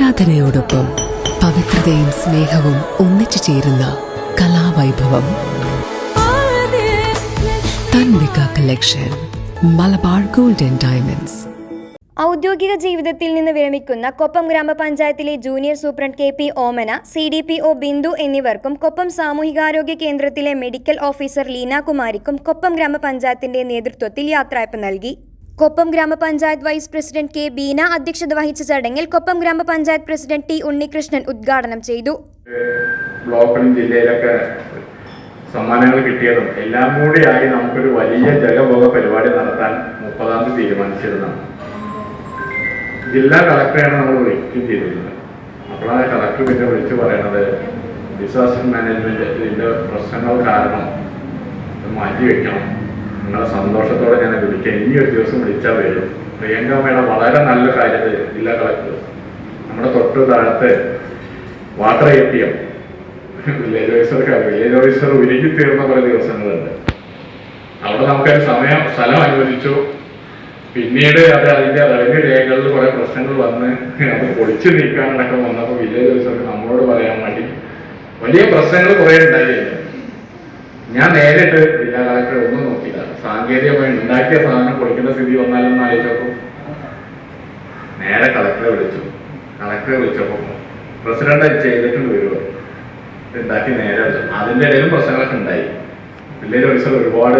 ആരാധനയോടൊപ്പം പവിത്രതയും സ്നേഹവും ഒന്നിച്ചു ചേരുന്ന കലാവൈഭവം. Tanvika collection Malabar gold and diamonds ഔദ്യോഗിക ജീവിതത്തിൽ നിന്ന് വിരമിക്കുന്ന കൊപ്പം ഗ്രാമപഞ്ചായത്തിലെ junior superintendent K P Omana C D P O Bindu എന്നിവർക്കും കൊപ്പം സാമൂഹികാരോഗ്യ കേന്ദ്രത്തിലെ മെഡിക്കൽ ഓഫീസർ ലീന കുമാരിക്കും കൊപ്പം ഗ്രാമപഞ്ചായത്തിന്റെ നേതൃത്വത്തിൽ യാത്രയപ്പ് നൽകി. കൊപ്പം ഗ്രാമപഞ്ചായത്ത് വൈസ് പ്രസിഡന്റ് കെ ബീന അധ്യക്ഷത വഹിച്ച ചടങ്ങിൽ കൊപ്പം ഗ്രാമപഞ്ചായത്ത് പ്രസിഡന്റ് ടി ഉണ്ണികൃഷ്ണൻ ഉദ്ഘാടനം ചെയ്തു. ബ്ലോക്കിലും ജില്ലയിലൊക്കെ സമ്മാനങ്ങൾ കിട്ടിയതും എല്ലാം കൂടിയായി നമുക്കൊരു വലിയ ജലബോധ പരിപാടി നടത്താൻ മുപ്പതാം തീയതി തീരുമാനിച്ചിരുന്നതാണ്. ജില്ലാ കളക്ടറെയാണ് നമ്മൾ വിളിക്കുകയും ചെയ്തിരുന്നത്. അപ്പോഴാണ് കളക്ടർ പിന്നെ വിളിച്ചു പറയണത് ഡിസാസ്റ്റർ മാനേജ്മെന്റ് ഇതിന്റെ പ്രശ്നങ്ങൾ കാരണം മാറ്റിവെക്കണം. മാറ്റി വെക്കണം നിങ്ങളെ സന്തോഷത്തോടെ ഞാൻ വിളിക്കാം. ഇനി ഒരു ദിവസം വിളിച്ചാൽ വരും. പ്രിയങ്ക മേഡം വളരെ നല്ല കാര്യത്തിൽ ജില്ലാ കളക്ടർ. നമ്മുടെ തൊട്ട് താഴത്ത് water A T M. Village ഓഫീസർക്ക് വില്ലേജ് ഓഫീസർ ഉരുകി തീർന്ന പല ദിവസങ്ങളുണ്ട്. അവിടെ നമുക്കൊരു സമയം സ്ഥലം അനുവദിച്ചു. പിന്നീട് അത് അതിന്റെ റവന്യൂ രേഖകളിൽ കുറെ പ്രശ്നങ്ങൾ വന്ന് അത് പൊളിച്ചു നീക്കാനടക്കം വന്നപ്പോൾ വില്ലേജ് ഓഫീസർക്ക് നമ്മളോട് പറയാൻ വേണ്ടി വലിയ പ്രശ്നങ്ങൾ കുറെ ഉണ്ടായിരുന്നു. ഞാൻ നേരിട്ട് ജില്ലാ കളക്ടർ ഒന്നും നോക്കിയില്ല. സാങ്കേതികമായി ഉണ്ടാക്കിയ സാധനം കൊടുക്കേണ്ട സ്ഥിതി വന്നാലും ആലോചിച്ചപ്പോൾ നേരെ കളക്ടറെ വിളിച്ചു. കളക്ടറെ വിളിച്ചപ്പോൾ പ്രസിഡന്റ് ചെയ്തിട്ടുണ്ട് വരുമോ ഉണ്ടാക്കി നേരെ അതിന്റെ ഇടയിലും പ്രശ്നങ്ങളൊക്കെ ഉണ്ടായി. വില്ലേജ് ഓഫീസർ ഒരുപാട്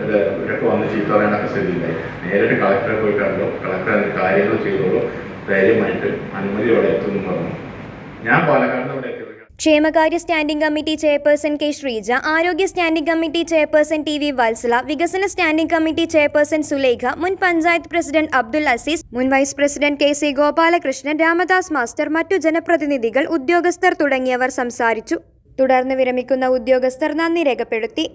ഇവരൊക്കെ വന്ന് ചീത്ത പറയാനൊക്കെ സ്ഥിതി ഉണ്ടായി നേരിട്ട് കളക്ടറെ പോയി കണ്ടോ. കളക്ടർ കാര്യങ്ങൾ ചെയ്തോളൂ. ധൈര്യമായിട്ട് അനുമതിയോടെ എത്തുമെന്ന് പറഞ്ഞു. ഞാൻ പാലക്കാട് ഇവിടെ ക്ഷേമകാര്യ standing committee chairperson K Sreeja ആരോഗ്യ standing committee chairperson T V Valsala വികസന സ്റ്റാൻഡിംഗ് കമ്മിറ്റി ചെയർപേഴ്സൺ സുലേഖ മുൻ പഞ്ചായത്ത് പ്രസിഡന്റ് അബ്ദുൽ അസീസ് മുൻ vice president K C Gopalakrishnan Ramadas master മറ്റു ജനപ്രതിനിധികൾ ഉദ്യോഗസ്ഥർ തുടങ്ങിയവർ സംസാരിച്ചു. തുടർന്ന് വിരമിക്കുന്ന ഉദ്യോഗസ്ഥർ നന്ദി രേഖപ്പെടുത്തി.